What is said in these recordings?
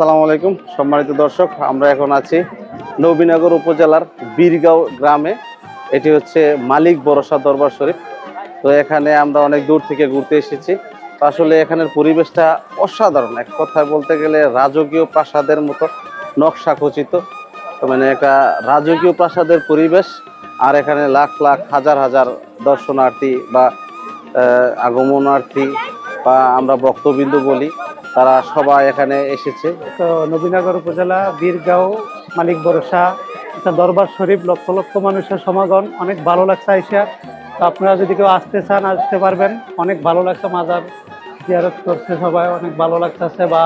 আসসালামু আলাইকুম। সম্মানিত দর্শক, আমরা এখন আছি নবীনগর উপজেলার বীরগাঁও গ্রামে। এটি হচ্ছে মালিক বরসা দরবার শরীফ। তো এখানে আমরা অনেক দূর থেকে ঘুরতে এসেছি। আসলে এখানের পরিবেশটা অসাধারণ। এক কথায় বলতে গেলে রাজকীয় প্রাসাদের মতো, নকশা খচিত। মানে একটা রাজকীয় প্রাসাদের পরিবেশ। আর এখানে লাখ লাখ, হাজার হাজার দর্শনার্থী বা আগমনার্থী বা আমরা ভক্তবিন্দু বলি। তারা সবাই এখানে এসেছে। তো নবীনগর উপজেলা, বীরগাঁও মালিক এটা দরবার শরীফ, লক্ষ লক্ষ মানুষের সমাগম। অনেক ভালো লাগছে আইসা। তো আপনারা যদি কেউ আসতে চান, আসতে পারবেন। অনেক ভালো লাগছে, মাজার জিয়ারত করছে সবাই, অনেক ভালো লাগতেছে বা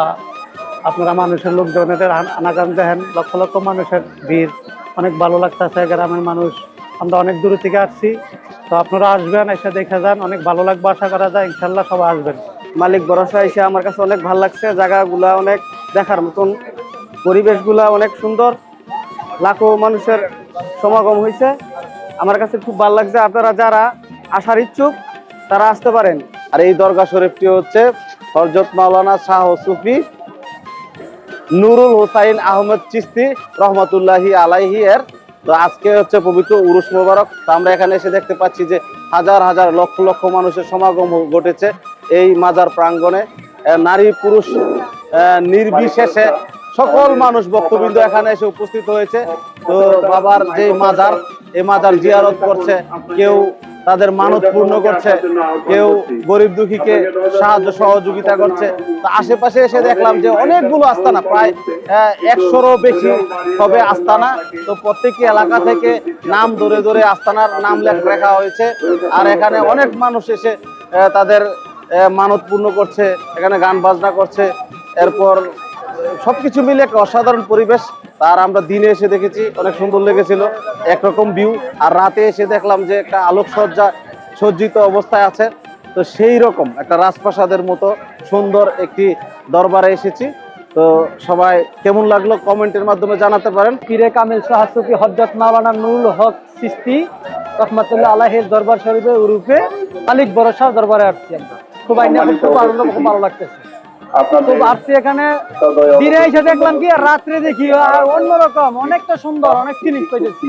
আপনারা মানুষের লোকজনের আনাগান দেখেন, লক্ষ লক্ষ মানুষের ভিড়। অনেক ভালো লাগতেছে, গ্রামের মানুষ। আমরা অনেক দূর থেকে আসছি। তো আপনারা আসবেন, এসে দেখে যান, অনেক ভালো লাগবে, আশা করা যায়, ইনশাল্লাহ সবাই আসবেন। মালিক ভরসা এসে আমার কাছে অনেক ভালো লাগছে, জায়গাগুলা অনেক দেখার মতন, পরিবেশগুলা অনেক সুন্দর, লাখো মানুষের সমাগম হয়েছে। আমার কাছে খুব ভালো লাগছে, আপনারা যারা আসার ইচ্ছুক, তারা আসতে পারেন। আর এই দরগা শরীফটি হচ্ছে হরজত মাওলানা শাহ সুফি নুরুল হোসাইন আহমেদ চিস্তি রহমতুল্লাহি আলাইহি এর। তো আজকে হচ্ছে পবিত্র উরুস মোবারক। আমরা এখানে এসে দেখতে পাচ্ছি যে হাজার হাজার লক্ষ লক্ষ মানুষের সমাগম ঘটেছে। এই মাজার প্রাঙ্গণে নারী, পুরুষ নির্বিশেষে সকল মানুষ বক্তবিন্দু এখানে এসে উপস্থিত হয়েছে। তো বাবার যে মাজার এই মাজার জিয়ারত করছে, কেউ তাদের মানত পূর্ণ করছে, কেউ গরিব দুঃখীকে সাহায্য সহযোগিতা করছে। তো আশেপাশে এসে দেখলাম যে অনেকগুলো আস্তানা, প্রায় একশোরও বেশি হবে আস্তানা। তো প্রত্যেকটি এলাকা থেকে নাম ধরে ধরে আস্তানার নাম লেখ- হয়েছে। আর এখানে অনেক মানুষ এসে তাদের মানত পূর্ণ করছে, এখানে গান বাজনা করছে, এরপর সবকিছু মিলে একটা অসাধারণ পরিবেশ। তার আমরা দিনে এসে দেখেছি, অনেক সুন্দর লেগেছিল, একরকম ভিউ আর রাতে এসে দেখলাম যে একটা আলোকসজ্জা সজ্জিত অবস্থায় আছে। তো সেই রকম একটা রাজপ্রাসাদের মতো সুন্দর একটি দরবারে এসেছি। তো সবাই কেমন লাগল কমেন্টের মাধ্যমে জানাতে পারেন। পীরে কামিল সাহাসুফি হজরত মাওলানা নুরুল হক সিস্তি, রহমতুল্লাহ আলাহের দরবার শরীফের উরুফে মালিক ভরসা দরবারে আসছি আমরা। খুব খুব আনন্দ খুব ভালো লাগতেছে। খুব আসছি এখানে। দিনে এসে দেখলাম কি রাত্রে দেখি আর অন্যরকম অনেকটা সুন্দর অনেক জিনিস পেয়েছি